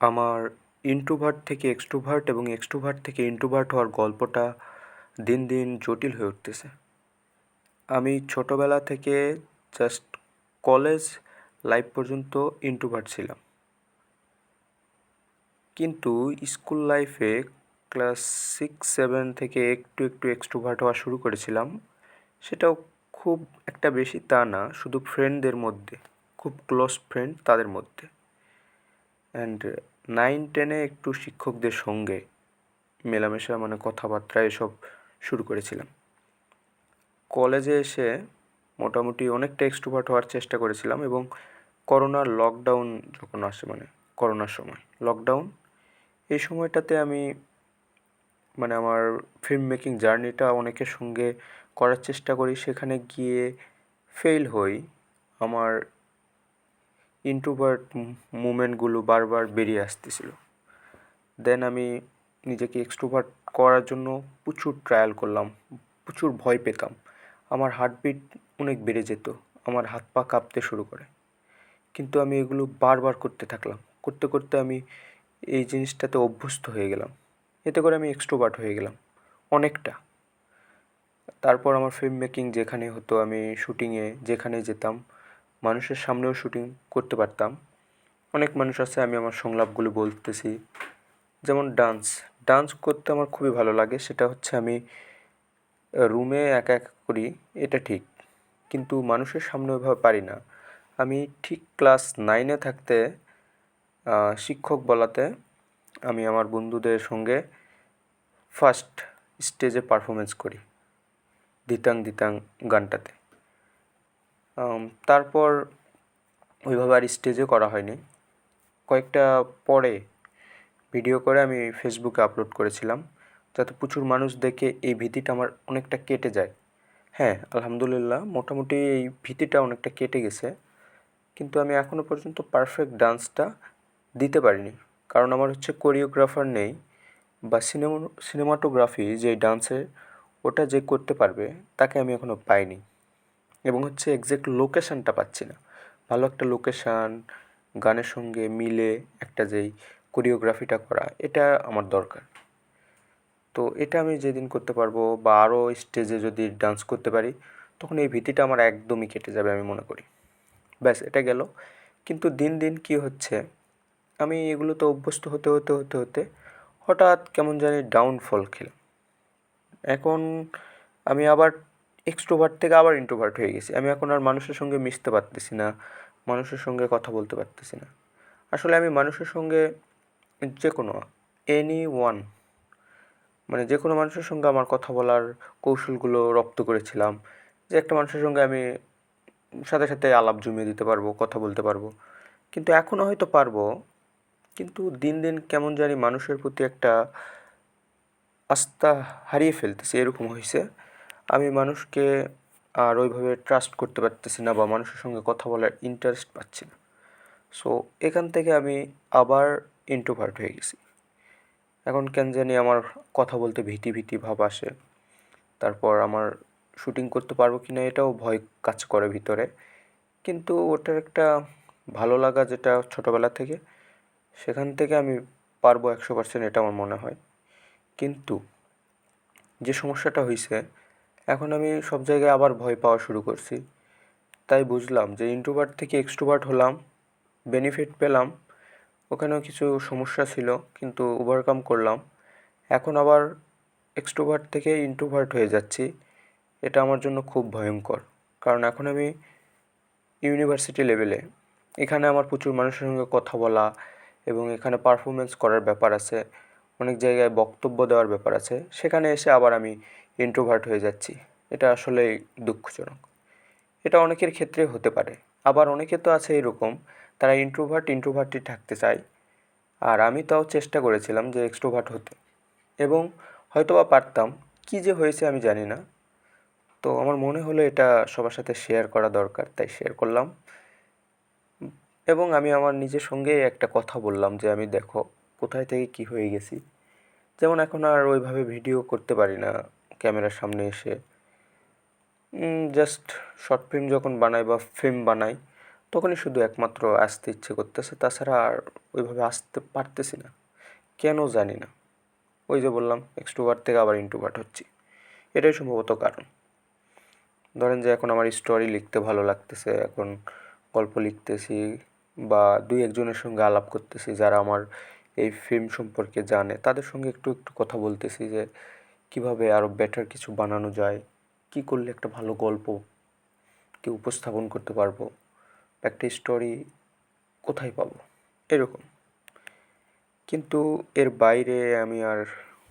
আমার ইন্ট্রোভার্ট থেকে এক্সট্রোভার্ট এবং এক্সট্রোভার্ট থেকে ইন্ট্রোভার্ট হওয়ার গল্পটা দিন দিন জটিল হয়ে উঠতেছে। আমি ছোটোবেলা থেকে জাস্ট কলেজ লাইফ পর্যন্ত ইন্ট্রোভার্ট ছিলাম। কিন্তু স্কুল লাইফে ক্লাস সিক্স সেভেন থেকে একটু একটু এক্সট্রোভার্ট হওয়া শুরু করেছিলাম। সেটাও খুব একটা বেশি তা না, শুধু ফ্রেন্ডদের মধ্যে, খুব ক্লোজ ফ্রেন্ড তাদের মধ্যে। অ্যান্ড নাইন টেনে একটু শিক্ষকদের সঙ্গে মেলামেশা মানে কথাবার্তা এসব শুরু করেছিলাম। কলেজে এসে মোটামুটি অনেকটা এক্সট্রোভার্ট হওয়ার চেষ্টা করেছিলাম এবং করোনার লকডাউন যখন আসে মানে করোনার সময় লকডাউন এই সময়টাতে আমি মানে আমার ফিল্ম মেকিং জার্নিটা অনেকের সঙ্গে করার চেষ্টা করি। সেখানে গিয়ে ফেল হই। আমার ইন্ট্রোভার্ট মুমেন্টগুলো বারবার বেরিয়ে আসতেছিল। দেন আমি নিজেকে এক্সট্রোভার্ট করার জন্য প্রচুর ট্রায়াল করলাম, প্রচুর ভয় পেতাম। আমার হার্টবিট অনেক বেড়ে যেত, আমার হাত পা কাঁপতে শুরু করে। কিন্তু আমি এগুলো বারবার করতে থাকলাম, করতে করতে আমি এই জিনিসটাতে অভ্যস্ত হয়ে গেলাম। এতে করে আমি এক্সট্রোভার্ট হয়ে গেলাম, অনেকটা। তারপর আমার ফিল্ম মেকিং যেখানে হতো, আমি শুটিংয়ে যেখানে যেতাম মানুষের সামনেও শুটিং করতে পারতাম। অনেক মানুষ আছে, আমি আমার সংলাপগুলো বলতেছি। যেমন ডান্স ডান্স করতে আমার খুবই ভালো লাগে, সেটা হচ্ছে আমি রুমে একা একা করি, এটা ঠিক। কিন্তু মানুষের সামনে ওইভাবে পারি না। আমি ঠিক ক্লাস নাইনে থাকতে শিক্ষক বলাতে আমি আমার বন্ধুদের সঙ্গে ফার্স্ট স্টেজে পারফরমেন্স করি, দিতাং দিতাং গানটাতে। তারপর ওইভাবে আর স্টেজে করা হয়নি। কয়েকটা পরে ভিডিও করে আমি ফেসবুকে আপলোড করেছিলাম, যাতে প্রচুর মানুষ দেখে এই ভীতিটা আমার অনেকটা কেটে যায়। হ্যাঁ আলহামদুলিল্লাহ, মোটামুটি এই ভীতিটা অনেকটা কেটে গেছে, কিন্তু আমি এখনও পর্যন্ত পারফেক্ট ডান্সটা দিতে পারিনি। কারণ আমার হচ্ছে কোরিওগ্রাফার নেই বা সিনেমা সিনেমাটোগ্রাফি যে ডান্সের ওটা যে করতে পারবে, তাকে আমি এখনও পাইনি। এবং হচ্ছে এক্স্যাক্ট লোকেশানটা পাচ্ছি না। ভালো একটা লোকেশান গানের সঙ্গে মিলে একটা যেই কোরিওগ্রাফিটা করা, এটা আমার দরকার। তো এটা আমি যেদিন করতে পারব বা আরও স্টেজে যদি ডান্স করতে পারি, তখন এই ভীতিটা আমার একদমই কেটে যাবে আমি মনে করি। ব্যাস, এটা গেল। কিন্তু দিন দিন কী হচ্ছে, আমি এগুলোতে অভ্যস্ত হতে হতে হতে হতে হঠাৎ কেমন জানি ডাউনফল খেলাম। এখন আমি আবার এক্সট্রোভার্ট থেকে আবার ইন্ট্রোভার্ট হয়ে গেছি। আমি এখন আর মানুষের সঙ্গে মিশতে পারতেছি না, মানুষের সঙ্গে কথা বলতে পারতেছি না। আসলে আমি মানুষের সঙ্গে যে কোনো এনি ওয়ান মানে যে কোনো মানুষের সঙ্গে আমার কথা বলার কৌশলগুলো রপ্ত করেছিলাম, যে একটা মানুষের সঙ্গে আমি সাথে সাথে আলাপ জমিয়ে দিতে পারব, কথা বলতে পারব। কিন্তু এখনও হয়তো পারব, কিন্তু দিন দিন কেমন জানি মানুষের প্রতি একটা আস্থা হারিয়ে ফেলতেছি, এরকম হয়েছে আমি মানুষকে আর ওইভাবে ট্রাস্ট করতে পারতেছি না বা মানুষের সঙ্গে কথা বলার ইন্টারেস্ট পাচ্ছি না। সো এখান থেকে আমি আবার ইন্ট্রোভার্ট হয়ে গেছি। এখন কেন জানি আমার কথা বলতে ভীতি ভীতি ভাব আসে। তারপর আমার শুটিং করতে পারব কি না এটাও ভয় কাজ করে ভিতরে। কিন্তু ওটার একটা ভালো লাগা যেটা ছোটোবেলা থেকে, সেখান থেকে আমি পারব একশো পার্সেন্ট এটা আমার মনে হয়। কিন্তু যে সমস্যাটা হয়েছে এখন আমি সব জায়গায় আবার ভয় পাওয়া শুরু করছি। তাই বুঝলাম যে ইন্ট্রোভার্ট থেকে এক্সট্রোভার্ট হলাম বেনিফিট পেলাম, ওখানেও কিছু সমস্যা ছিল, কিন্তু ওভারকাম করলাম। এখন আবার এক্সট্রোভার্ট থেকে ইন্ট্রোভার্ট হয়ে যাচ্ছি, এটা আমার জন্য খুব ভয়ঙ্কর। কারণ এখন আমি ইউনিভার্সিটি লেভেলে এখানে আমার প্রচুর মানুষের সঙ্গে কথা বলা এবং এখানে পারফরমেন্স করার ব্যাপার আছে, অনেক জায়গায় বক্তব্য দেওয়ার ব্যাপার আছে। সেখানে এসে আবার আমি ইন্ট্রোভার্ট হয়ে যাচ্ছি। এটা আসলেই দুঃখজনক। এটা অনেকের ক্ষেত্রে হতে পারে। আবার অনেকে তো আছে এরকম, তারা ইন্ট্রোভার্ট ইন্ট্রোভার্টই থাকতে চায়। আর আমি তাও চেষ্টা করেছিলাম যে এক্সট্রোভার্ট হতে। এবং হয়তো বা পারতাম। কী যে হয়েছে আমি জানি না। তো আমার মনে হলো এটা সবার সাথে শেয়ার করা দরকার, তাই শেয়ার করলাম। এবং আমি আমার নিজের সঙ্গে একটা কথা বললাম যে আমি দেখো, কোথায় থেকে কী হয়ে গেছি? যেমন এখন আর ওইভাবে ভিডিও করতে পারি না। ক্যামেরার সামনে এসে জাস্ট শর্ট ফিল্ম যখন বানাই বা ফিল্ম বানাই, তখনই শুধু একমাত্র আসতে ইচ্ছে করতেছে। তাছাড়া আর ওইভাবে আসতে পারতেছি না। কেন জানি না। ওই যে বললাম এক্সট্রোভার্ট থেকে আবার ইন্ট্রোভার্ট হচ্ছি। এটাই সম্ভবত কারণ। ধরেন যে এখন আমার স্টোরি লিখতে ভালো লাগতেছে, এখন গল্প লিখতেছি বা দুই একজনের সঙ্গে আলাপ করতেছি, যারা আমার এই ফিল্ম সম্পর্কে জানে, তাদের সঙ্গে একটু একটু কথা বলতেছি যে কীভাবে আরও বেটার কিছু বানানো যায়? কী করলে একটা ভালো গল্প কি উপস্থাপন করতে পারব? একটা স্টোরি কোথায় পাবো? এরকম। কিন্তু এর বাইরে আমি আর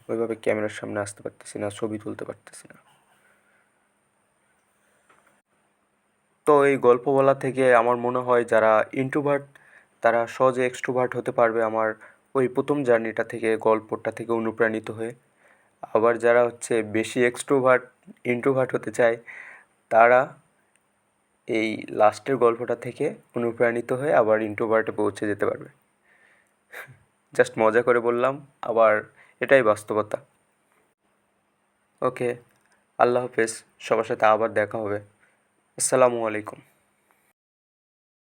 ওইভাবে ক্যামেরার সামনে আসতে পারতেছি না, ছবি তুলতে পারতেছি না। তো এই গল্প বলা থেকে আমার মনে হয় যারা ইন্ট্রোভার্ট তারা সহজে এক্সট্রোভার্ট হতে পারবে আমার ওই প্রথম জার্নিটা থেকে, গল্পটা থেকে অনুপ্রাণিত হয়ে। আবার যারা হচ্ছে বেশি এক্সট্রোভার্ট ইন্ট্রোভার্ট হতে চায়, তারা এই লাস্টের গল্পটা থেকে অনুপ্রাণিত হয়ে আবার ইন্ট্রোভার্টে পৌঁছে যেতে পারবে। জাস্ট মজা করে বললাম, আবার এটাই বাস্তবতা। ওকে আল্লাহ হাফেজ, সবার সাথে আবার দেখা হবে। আসসালামু আলাইকুম।